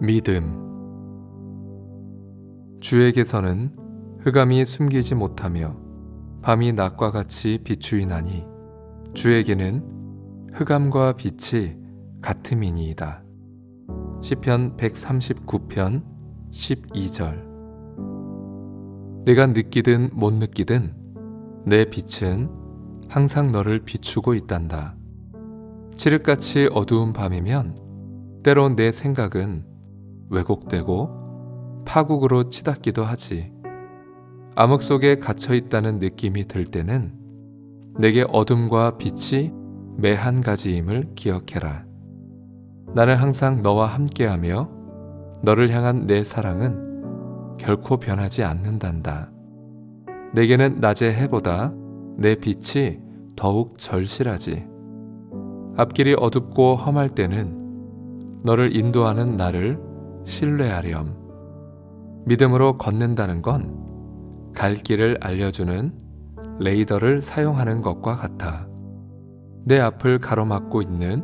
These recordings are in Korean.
믿음 주에게서는 흑암이 숨기지 못하며 밤이 낮과 같이 비추이나니 주에게는 흑암과 빛이 같음이니이다. 시편 139편 12절 내가 느끼든 못 느끼든 내 빛은 항상 너를 비추고 있단다. 칠흑같이 어두운 밤이면 때론 내 생각은 왜곡되고 파국으로 치닫기도 하지. 암흑 속에 갇혀 있다는 느낌이 들 때는 내게 어둠과 빛이 매 한 가지임을 기억해라. 나는 항상 너와 함께하며 너를 향한 내 사랑은 결코 변하지 않는단다. 내게는 낮의 해보다 내 빛이 더욱 절실하지. 앞길이 어둡고 험할 때는 너를 인도하는 나를 신뢰하렴. 믿음으로 걷는다는 건 갈 길을 알려주는 레이더를 사용하는 것과 같아. 내 앞을 가로막고 있는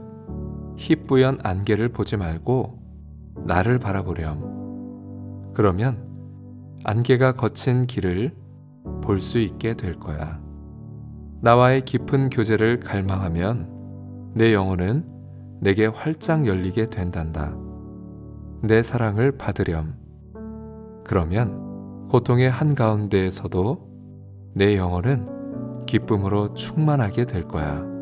희뿌연 안개를 보지 말고 나를 바라보렴. 그러면 안개가 거친 길을 볼 수 있게 될 거야. 나와의 깊은 교제를 갈망하면 내 영혼은 내게 활짝 열리게 된단다. 내 사랑을 받으렴. 그러면 고통의 한가운데에서도 내 영혼은 기쁨으로 충만하게 될 거야.